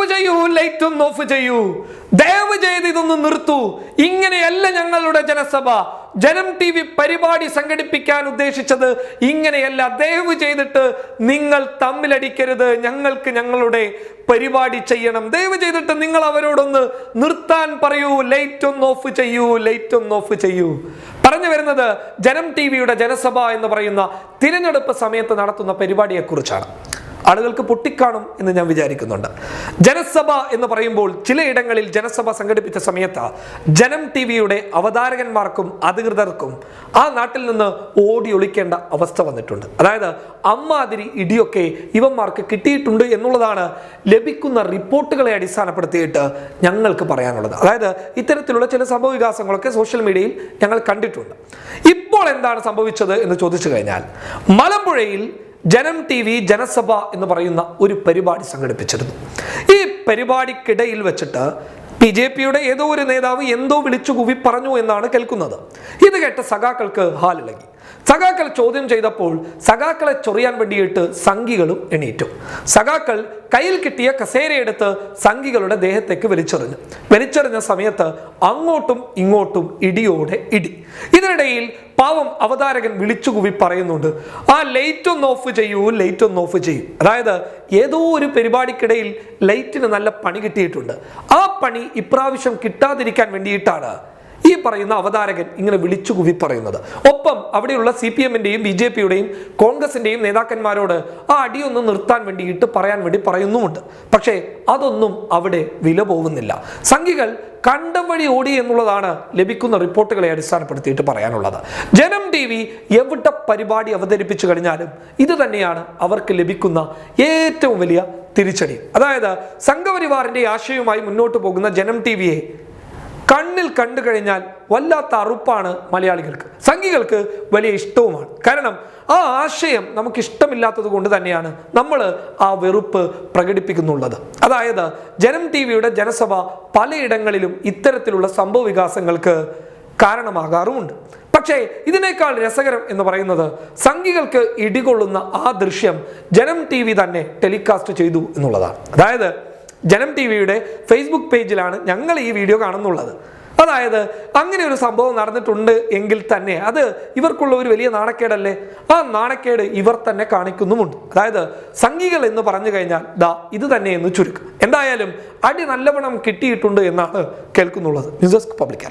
Of ചെയ്യൂ light ഒന്ന് of ചെയ്യൂ. ദയവ് ചെയ്ത് ഇതൊന്ന് നിർത്തൂ. ഇങ്ങനെയല്ല ഞങ്ങളുടെ ജനസഭ. ജനം ടി വി പരിപാടി സംഘടിപ്പിക്കാൻ ഉദ്ദേശിച്ചത് ഇങ്ങനെയല്ല. ദയവ് ചെയ്തിട്ട് നിങ്ങൾ തമ്മിലടിക്കരുത്. ഞങ്ങൾക്ക് ഞങ്ങളുടെ പരിപാടി ചെയ്യണം. ദയവ് ചെയ്തിട്ട് നിങ്ങൾ അവരോടൊന്ന് നിർത്താൻ പറയൂ. ലൈറ്റ് ഒന്ന് ഓഫ് ചെയ്യൂ ലൈറ്റ് ഒന്ന് ഓഫ് ചെയ്യൂ. പറഞ്ഞു വരുന്നത് ജനം ടി വിയുടെ ജനസഭ എന്ന് പറയുന്ന തിരഞ്ഞെടുപ്പ് സമയത്ത് നടത്തുന്ന പരിപാടിയെക്കുറിച്ചാണ്. ആളുകൾക്ക് പൊട്ടിക്കാണും എന്ന് ഞാൻ വിചാരിക്കുന്നുണ്ട്. ജനസഭ എന്ന് പറയുമ്പോൾ ചിലയിടങ്ങളിൽ ജനസഭ സംഘടിപ്പിച്ച സമയത്ത് ജനം ടി വിയുടെ അവതാരകന്മാർക്കും അധികൃതർക്കും ആ നാട്ടിൽ നിന്ന് ഓടി ഒളിക്കേണ്ട അവസ്ഥ വന്നിട്ടുണ്ട്. അതായത് അമ്മാതിരി ഇടിയൊക്കെ ഇവന്മാർക്ക് കിട്ടിയിട്ടുണ്ട് എന്നുള്ളതാണ് ലഭിക്കുന്ന റിപ്പോർട്ടുകളെ അടിസ്ഥാനപ്പെടുത്തിയിട്ട് ഞങ്ങൾക്ക് പറയാനുള്ളത്. അതായത് ഇത്തരത്തിലുള്ള ചില സംഭവ വികാസങ്ങളൊക്കെ സോഷ്യൽ മീഡിയയിൽ ഞങ്ങൾ കണ്ടിട്ടുണ്ട്. ഇപ്പോൾ എന്താണ് സംഭവിച്ചത് എന്ന് ചോദിച്ചു കഴിഞ്ഞാൽ മലമ്പുഴയിൽ ജനം ടി വി ജനസഭ എന്ന് പറയുന്ന ഒരു പരിപാടി സംഘടിപ്പിച്ചിരുന്നു. ഈ പരിപാടിക്കിടയിൽ വെച്ചിട്ട് ബി ജെ പിയുടെ ഏതോ ഒരു നേതാവ് എന്തോ വിളിച്ചു കുവി പറഞ്ഞു എന്നാണ് കേൾക്കുന്നത്. ഇത് കേട്ട സഖാക്കൾക്ക് ഹാലിളകി. സഖാക്കൾ ചോദ്യം ചെയ്തപ്പോൾ സഖാക്കളെ ചൊറിയാൻ വേണ്ടിയിട്ട് സംഘികളും എണീറ്റു. സഖാക്കൾ കയ്യിൽ കിട്ടിയ കസേരയെടുത്ത് സംഘികളുടെ ദേഹത്തേക്ക് വലിച്ചെറിഞ്ഞു. വലിച്ചെറിഞ്ഞ സമയത്ത് അങ്ങോട്ടും ഇങ്ങോട്ടും ഇടിയോടെ ഇടി. ഇതിനിടയിൽ പാവം അവതാരകൻ വിളിച്ചുകൂവി പറയുന്നുണ്ട് ആ ലൈറ്റ് ഒന്ന് ഓഫ് ചെയ്യൂ ലൈറ്റ് ഒന്ന് ഓഫ് ചെയ്യൂ. അതായത് ഏതോ ഒരു പരിപാടിക്കിടയിൽ ലൈറ്റിന് നല്ല പണി കിട്ടിയിട്ടുണ്ട്. ആ പണി ഇപ്രാവശ്യം കിട്ടാതിരിക്കാൻ വേണ്ടിയിട്ടാണ് ഈ പറയുന്ന അവതാരകൻ ഇങ്ങനെ വിളിച്ചു കുവി പറയുന്നത്. ഒപ്പം അവിടെയുള്ള സി പി എമ്മിന്റെയും ബി ജെ പിയുടെയും കോൺഗ്രസിന്റെയും നേതാക്കന്മാരോട് ആ അടിയൊന്ന് നിർത്താൻ വേണ്ടിയിട്ട് പറയാൻ വേണ്ടി പറയുന്നുമുണ്ട്. പക്ഷേ അതൊന്നും അവിടെ വില പോകുന്നില്ല. സംഘികൾ കണ്ടം വഴി ഓടി എന്നുള്ളതാണ് ലഭിക്കുന്ന റിപ്പോർട്ടുകളെ അടിസ്ഥാനപ്പെടുത്തിയിട്ട് പറയാനുള്ളത്. ജനം ടി വി എവിടെ പരിപാടി അവതരിപ്പിച്ചു കഴിഞ്ഞാലും ഇത് തന്നെയാണ് അവർക്ക് ലഭിക്കുന്ന ഏറ്റവും വലിയ തിരിച്ചടി. അതായത് സംഘപരിവാറിന്റെ ആശയവുമായി മുന്നോട്ട് പോകുന്ന ജനം ടി വിയെ കണ്ണിൽ കണ്ടു കഴിഞ്ഞാൽ വല്ലാത്ത അറുപ്പാണ് മലയാളികൾക്ക്. സംഘികൾക്ക് വലിയ ഇഷ്ടവുമാണ്. കാരണം ആ ആശയം നമുക്ക് ഇഷ്ടമില്ലാത്തത് കൊണ്ട് തന്നെയാണ് നമ്മൾ ആ വെറുപ്പ് പ്രകടിപ്പിക്കുന്നുള്ളത്. അതായത് ജനം ടി വിയുടെ ജനസഭ പലയിടങ്ങളിലും ഇത്തരത്തിലുള്ള സംഭവ വികാസങ്ങൾക്ക് കാരണമാകാറുമുണ്ട്. പക്ഷേ ഇതിനേക്കാൾ രസകരം എന്ന് പറയുന്നത് സംഘികൾക്ക് ഇടികൊള്ളുന്ന ആ ദൃശ്യം ജനം ടി തന്നെ ടെലികാസ്റ്റ് ചെയ്തു എന്നുള്ളതാണ്. അതായത് ജനം ടി വിയുടെ ഫേസ്ബുക്ക് പേജിലാണ് ഞങ്ങൾ ഈ വീഡിയോ കാണുന്നുള്ളത്. അതായത് അങ്ങനെ ഒരു സംഭവം നടന്നിട്ടുണ്ട് എങ്കിൽ തന്നെ അത് ഇവർക്കുള്ള ഒരു വലിയ നാണക്കേടല്ലേ? ആ നാണക്കേട് ഇവർ തന്നെ കാണിക്കുന്നുമുണ്ട്. അതായത് സംഘികൾ എന്ന് പറഞ്ഞു കഴിഞ്ഞാൽ ദാ ഇത് തന്നെ എന്ന് ചുരുക്കം. എന്തായാലും അടി നല്ലവണ്ണം കിട്ടിയിട്ടുണ്ട് എന്നാണ് കേൾക്കുന്നുള്ളത്. News desk public